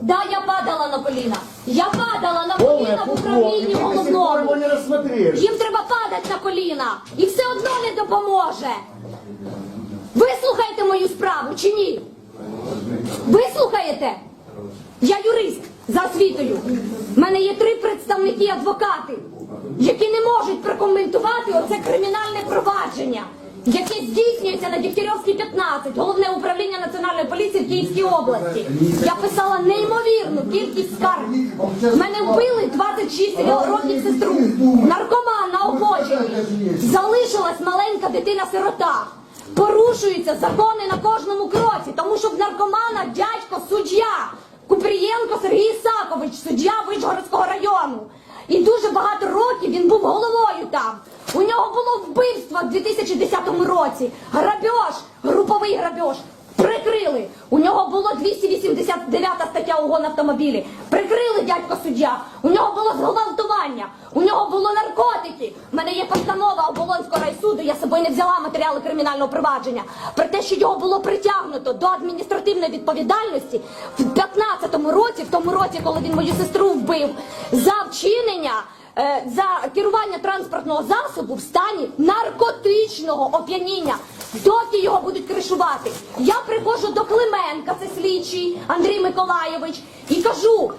Да, я падала на коліна. Я падала на коліна в управлінні головному. Їм треба падати на коліна. І все одно не допоможе. Вислухайте мою справу чи ні? Вислухаєте? Я юрист за освітою. У мене є три представники адвокати, які не можуть прокоментувати оце кримінальне провадження, яке здійснюється на Дігтярьовській 15, головне управління національної поліції в Київській області. Я писала неймовірну кількість скарг. Мене вбили 26 років сестру, наркоман на обочині. Залишилась маленька дитина-сирота. Порушуються закони на кожному кроці, тому що в наркомана дядько суддя Купрієнко Сергій Ісакович, суддя Вишгородського району. І дуже багато років він був головою там. У нього було вбивство в 2010 році. Грабеж, груповий грабеж. Прикрили. У нього було 289 стаття угон автомобілі. Прикрили дядько суддя. У нього було зґвалтування. У нього було наркотики. У мене є постанова Оболонського райсуду. Я з собою не взяла матеріали кримінального провадження. Про те, що його було притягнуто до адміністративної відповідальності в 15-му році, в тому році, коли він мою сестру вбив, за вчинення. Е, За керування транспортного засобу в стані наркотичного оп'яніння, доки його будуть кришувати. Я приходжу до Клименка, це слідчий Андрій Миколаєвич, і кажу.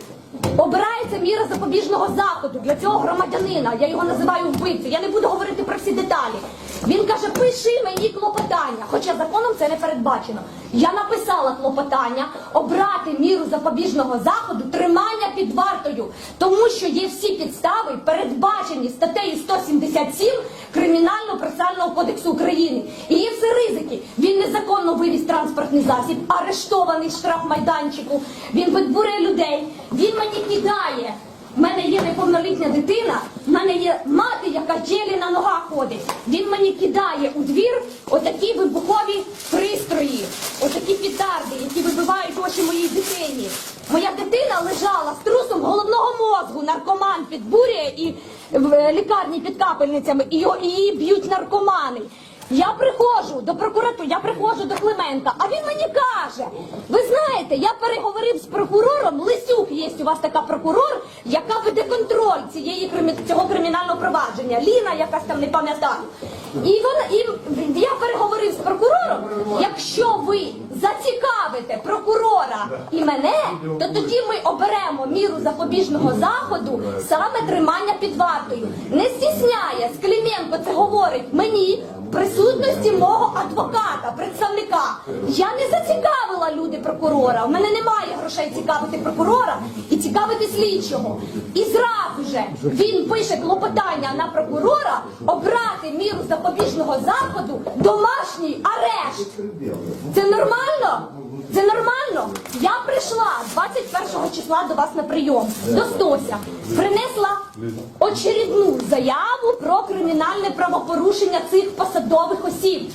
Обирається міра запобіжного заходу для цього громадянина. Я його називаю вбивцею. Я не буду говорити про всі деталі. Він каже, пиши мені клопотання, хоча законом це не передбачено. Я написала клопотання обрати міру запобіжного заходу тримання під вартою, тому що є всі підстави, передбачені статтею 177 Кримінального процесуального кодексу України. І є все ризики. Він незаконно вивіз транспортний засіб, арештований в штрафмайданчику. Він вибурює людей. Він мені кидає. У мене є неповнолітня дитина, в мене є мати, яка ділі на ногах ходить. Він мені кидає у двір отакі вибухові пристрої, отакі петарди, які вибивають очі моїй дитині. Моя дитина лежала з трусом головного мозгу, наркоман підбурює і в е, лікарні під капельницями, і її б'ють наркомани. Я приходжу до прокуратури, я приходжу до Клименка, а він мені каже: ви знаєте, я переговорив з прокурором. Лисюк є у вас така прокурор, яка веде контроль цієї цього кримінального провадження. Ліна, якась там не пам'ятаю. І вона і я переговорив з прокурором. Якщо ви зацікавите прокурора і мене, то тоді ми оберемо міру запобіжного заходу саме тримання під вартою. Не стісняє Скліменко це говорить мені присутності мого адвоката, представника. Я не зацікавила люди прокурора. У мене немає грошей цікавити прокурора і цікавити слідчого. І зразу же він пише клопотання на прокурора обрати міру запобіжного заходу домашній арешт. Це нормально? Прийшла 21 числа до вас на прийом до Стося, принесла очередну заяву про кримінальне правопорушення цих посадових осіб.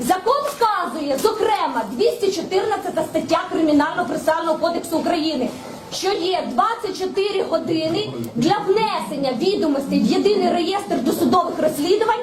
Закон вказує, зокрема, 214 стаття Кримінального процесуального кодексу України, що є 24 години для внесення відомостей в єдиний реєстр досудових розслідувань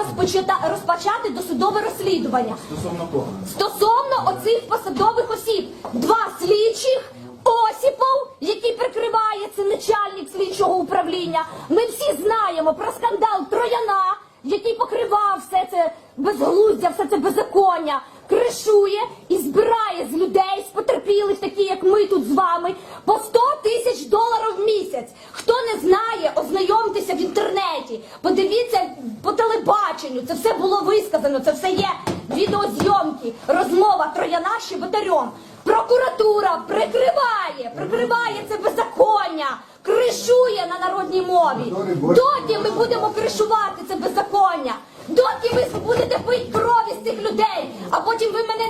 розпочата, розпочати досудове розслідування. Стосовно кого? Стосовно оцих посадових осіб, два слідчих. Осіпов, який прикриває це начальник слідчого управління. Ми всі знаємо про скандал Трояна, який покривав все це безглуздя, все це беззаконня, кришує і збирає з людей, з потерпілих, такі як ми тут з вами, по 100 тисяч доларів в місяць. Хто не знає, ознайомтеся в інтернеті, подивіться по телебаченню. Це все було висказано, це все є відеозйомки, розмова Трояна з Щеботарем. Прокуратура прикриває, прикриває це беззаконня, кришує на народній мові. Доки ми будемо кришувати це беззаконня, доки ви будете пити крові з цих людей, а потім ви мене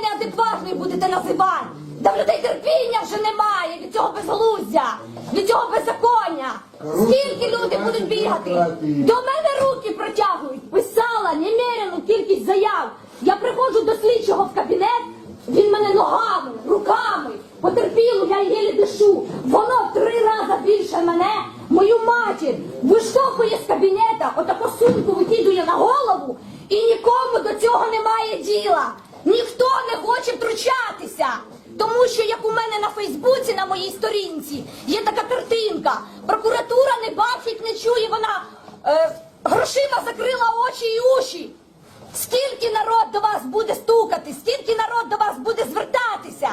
неадекватною будете називати. Да в людей терпіння вже немає від цього безглуздя, від цього беззаконня. Скільки люди будуть бігати? До мене руки протягують. Писала немерену кількість заяв. Я приходжу до слідчого в кабінет. Він мене ногами, руками, потерпілу, я єлі дишу. Воно три рази більше мене, мою матір, виштовхує з кабінета, отаку сумку викидує на голову, і нікому до цього немає діла. Ніхто не хоче втручатися, тому що як у мене на Фейсбуці на моїй сторінці є така картинка. Прокуратура не бачить, не чує. Вона е, грошима закрила очі і уші. Скільки народ до вас буде стукати, скільки народ до вас буде звертатися,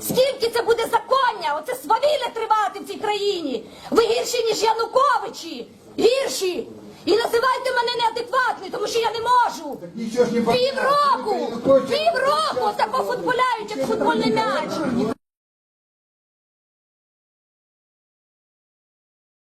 скільки це буде законня, оце свавілля тривати в цій країні. Ви гірші ніж Януковичі, гірші. І називайте мене неадекватною, тому що я не можу. Півроку! Півроку! Пів Півроку! Пів Пів Пів Пів Пів Пів Пів